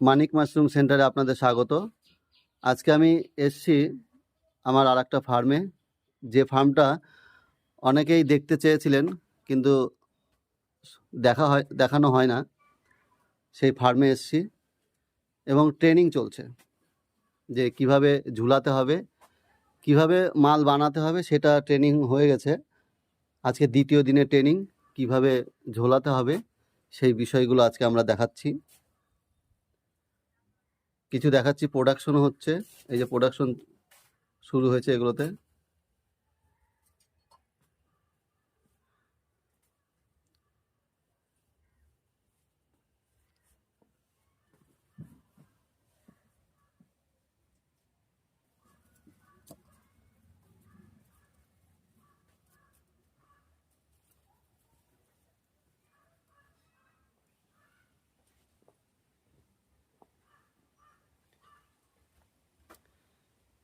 মানিক mushroom সেন্টারে আপনাদের স্বাগত। আজকে আমি এসছি আমার আর একটা ফার্মে। যে ফার্মটা অনেকেই দেখতে চেয়েছিলেন, কিন্তু দেখা হয়, দেখানো হয় না। সেই ফার্মে এসছি এবং ট্রেনিং চলছে যে কীভাবে ঝুলাতে হবে, কীভাবে মাল বানাতে হবে, সেটা ট্রেনিং হয়ে গেছে। আজকে দ্বিতীয় দিনে ট্রেনিং, কীভাবে ঝোলাতে হবে, সেই বিষয়গুলো আজকে আমরা দেখাচ্ছি। কিছু দেখাচ্ছি প্রোডাকশনও হচ্ছে। এই যে প্রোডাকশন শুরু হয়েছে এগুলোতে।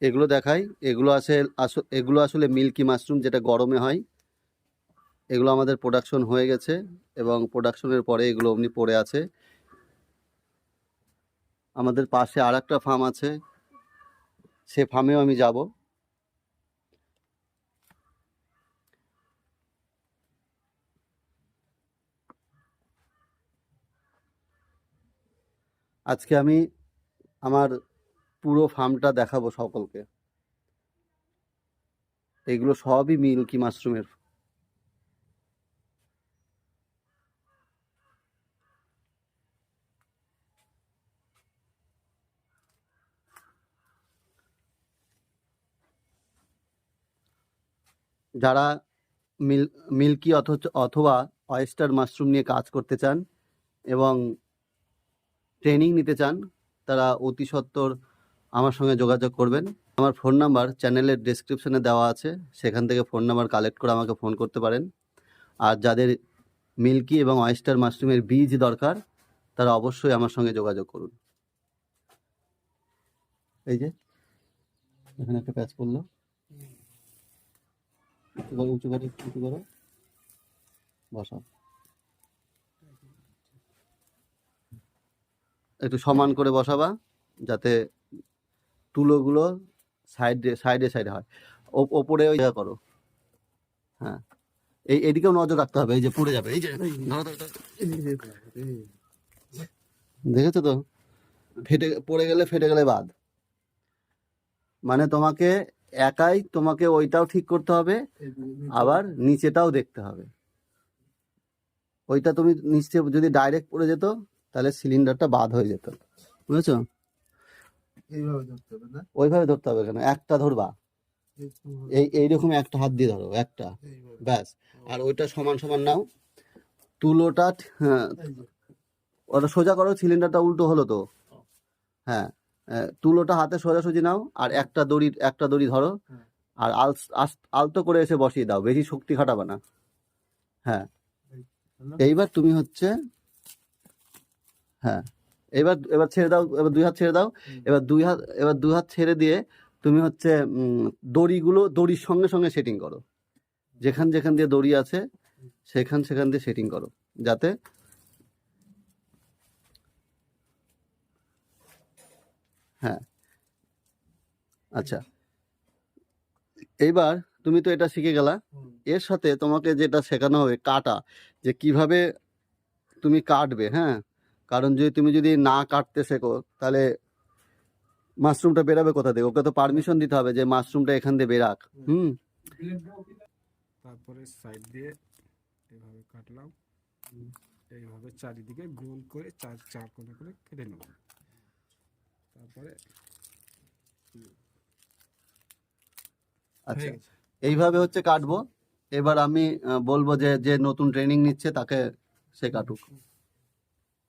এগুলো দেখাই। এগুলো আছে এগুলো আসলে মিল্কি মাশরুম যেটা গরমে হয়। এগুলো আমাদের প্রোডাকশন হয়ে গেছে এবং প্রোডাকশনের পরে এগুলো অমনি পড়ে আছে। আমাদের পাশে আর একটা ফার্ম আছে। সে ফার্মেও আমি যাব। আজকে আমি আমার পুরো ফার্মটা দেখাবো সকলকে। এগুলো সবই মিল্কি মাশরুমের যারা মিল মিল্কি অথচ, অথবা অয়েস্টার মাশরুম নিয়ে কাজ করতে চান এবং ট্রেনিং নিতে চান, তারা অতি সত্বর আমার সঙ্গে যোগাযোগ করবেন। আমার ফোন নাম্বার চ্যানেলের ডেসক্রিপশনে দেওয়া আছে। সেখান থেকে ফোন নাম্বার কালেক্ট করে আমাকে ফোন করতে পারেন। আর যাদের মিল্কি এবং অয়েস্টার মাশরুমের বীজ দরকার, তারা অবশ্যই আমার সঙ্গে যোগাযোগ করুন। এই যে, এখানে একটা প্যাচ পড়ল। উঁচু করো উঁচু করো। বসাও। একটু সমান করে বসাবা, যাতে তুলোগুলো সাইডে সাইডে সাইডে হয়। ওপরে ওই করো। হ্যাঁ। এই, এদিকেও নজর রাখতে হবে, এই যে পড়ে যাবে, এই যে। দেখেছ তো? ফেটে, পড়ে গেলে ফেটে গেলে বাদ। মানে তোমাকে একাই, তোমাকে ওইটাও ঠিক করতে হবে, আবার নিচেটাও দেখতে হবে। ওইটা তুমি নিচে যদি ডাইরেক্ট পড়ে যেত, তাহলে সিলিন্ডারটা বাদ হয়ে যেত। বুঝেছ? এইভাবে ধরতে হবে না? ওইভাবে ধরতে হবে কেন? একটা ধরবা? এই এইরকম একটা হাত দিয়ে ধরো একটা। ব্যাস। আর ওইটা সমান সমান নাও। তুলোটা হ্যাঁ ওটা সোজা করো সিলিন্ডারটা উল্টো হলো তো। হ্যাঁ তুলোটা হাতে সোজাসুজি নাও আর একটা দড়ি একটা দড়ি ধরো। আর আল- আস- আলতো করে এসে বসিয়ে দাও বেশি শক্তি খাটাবে না। হ্যাঁ। এইবার তুমি হচ্ছে হ্যাঁ। এবার এবার ছেড়ে দাও এবার দুই হাত ছেড়ে দাও। এবার দুই হাত এবার দুই হাত ছেড়ে দিয়ে তুমি হচ্ছে দড়িগুলো দড়ির সঙ্গে সঙ্গে সেটিং করো। যেখান যেখান দিয়ে দড়ি আছে সেখান সেখান দিয়ে সেটিং করো। যাতে হ্যাঁ। আচ্ছা। এইবার তুমি তো এটা শিখে গেলা। এর সাথে তোমাকে যেটা শেখানো হবে কাটা যে কীভাবে তুমি কাটবে হ্যাঁ? কারণ যদি তুমি যদি না কাটতে শেখো তাহলে মাশরুমটা বেরাবে কোথা থেকে? ওকে তো পারমিশন দিতে হবে যে মাশরুমটা এখান দিয়ে বেরাক। হুম। তারপরে সাইড দিয়ে এভাবে কাটলাম। এইভাবে চারিদিকে গোল করে চার চার কোণে করে কেটে নেব। তারপরে আচ্ছা এইভাবে হচ্ছে কাটবো। এবার আমি বলব যে যে নতুন ট্রেনিং নিচ্ছে তাকে সে কাটুক।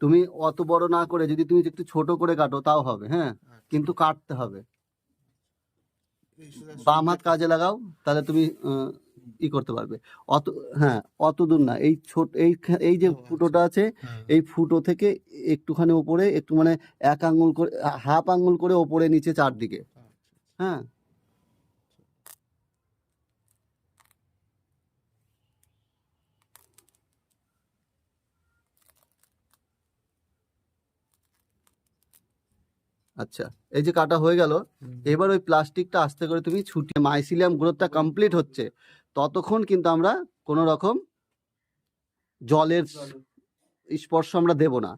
তুমি অত বড় না করে যদি তুমি একটু ছোট করে কাটো তাও হবে হ্যাঁ? কিন্তু কাটতে হবে। বাম হাত কাজে লাগাও তাহলে তুমি ই করতে পারবে। অত হ্যাঁ অত দূর না এই ছোট এই এই যে আচ্ছা। ফুটোটা আছে হ্যাঁ। এই ফুটো থেকে একটুখানি ওপরে একটু মানে এক আঙ্গুল করে হাফ আঙ্গুল করে ওপরে নিচে চারদিকে হ্যাঁ? আচ্ছা এই যে কাটা হয়ে গেল এবার ওই প্লাস্টিকটা আস্তে করে তুমি ছুটিয়ে মাইসিলিয়াম গ্রোথটা কমপ্লিট হচ্ছে। ততক্ষণ কিন্তু আমরা কোনো রকম জলের স্পর্শ আমরা দেব না।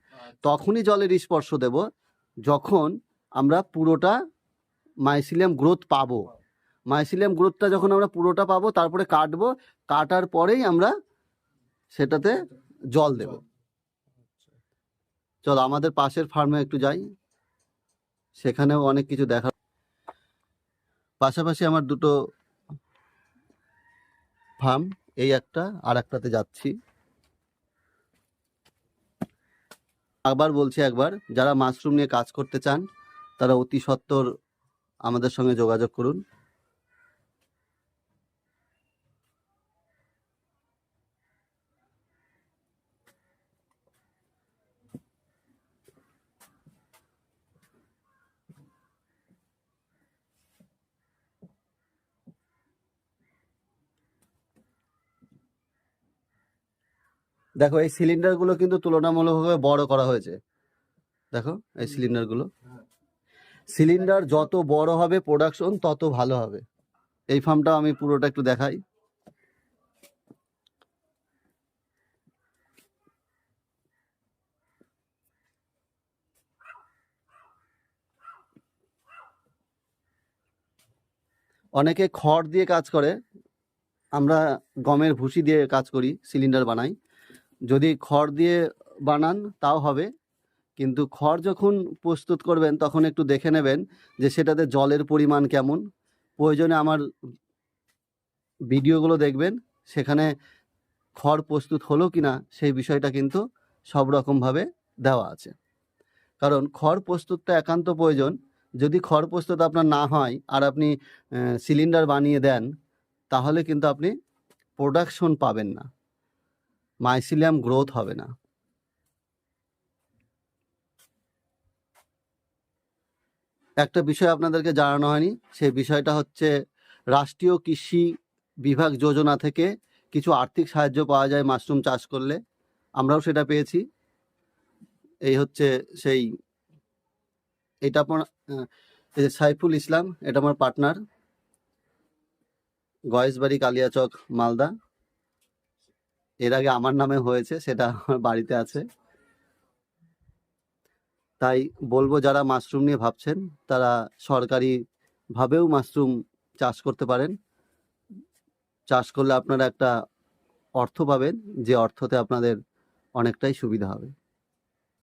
তখনই জলের স্পর্শ দেব যখন আমরা পুরোটা মাইসিলিয়াম গ্রোথ পাবো। মাইসিলিয়াম গ্রোথটা যখন আমরা পুরোটা পাবো তারপরে কাটবো কাটার পরেই আমরা সেটাতে জল দেব। চলো আমাদের পাশের ফার্মে একটু যাই। সেখানেও অনেক কিছু দেখা পাশাপাশি আমার দুটো ফার্ম, এই একটা আর একটাতে যাচ্ছি। আবার বলছি একবার, যারা মাশরুম নিয়ে কাজ করতে চান, তারা অতি সত্বর আমাদের সঙ্গে যোগাযোগ করুন। দেখো, এই সিলিন্ডারগুলো কিন্তু তুলনামূলকভাবে বড় করা হয়েছে। দেখো, এই সিলিন্ডারগুলো সিলিন্ডার যত বড় হবে প্রোডাকশন তত ভালো হবে। এই ফার্মটা আমি পুরোটা একটু দেখাই। অনেকে খড় দিয়ে কাজ করে। আমরা গমের ভুসি দিয়ে কাজ করি সিলিন্ডার বানাই। যদি খড় দিয়ে বানান, তাও হবে। কিন্তু খড় যখন প্রস্তুত করবেন, তখন একটু দেখে নেবেন যে সেটাতে জলের পরিমাণ কেমন। প্রয়োজনে আমার ভিডিওগুলো দেখবেন, সেখানে খড় প্রস্তুত হলো কি না সেই বিষয়টা কিন্তু সব রকমভাবে দেওয়া আছে। কারণ খড় প্রস্তুতটা একান্ত প্রয়োজন। যদি খড় প্রস্তুত আপনার না হয় আর আপনি সিলিন্ডার বানিয়ে দেন, তাহলে কিন্তু আপনি প্রোডাকশন পাবেন না। মাইসিলিয়াম গ্রোথ হবে না। একটা বিষয় আপনাদেরকে জানানো হয়নি, সেই বিষয়টা হচ্ছে রাষ্ট্রীয় কৃষি বিভাগ যোজনা থেকে কিছু আর্থিক সাহায্য পাওয়া যায় মাশরুম চাষ করলে। আমরাও সেটা পেয়েছি। এই হচ্ছে সেই, এটা আপনার সাইফুল ইসলাম, এটা আমার পার্টনার। গয়েশবাড়ি কালিয়াচক, মালদা। এর আগে আমার নামে হয়েছে, সেটা আমার বাড়িতে আছে। তাই বলব, যারা মাশরুম নিয়ে ভাবছেন, তারা সরকারিভাবেও মাশরুম চাষ করতে পারেন। চাষ করলে আপনারা একটা অর্থ পাবেন, যে অর্থতে আপনাদের অনেকটাই সুবিধা হবে।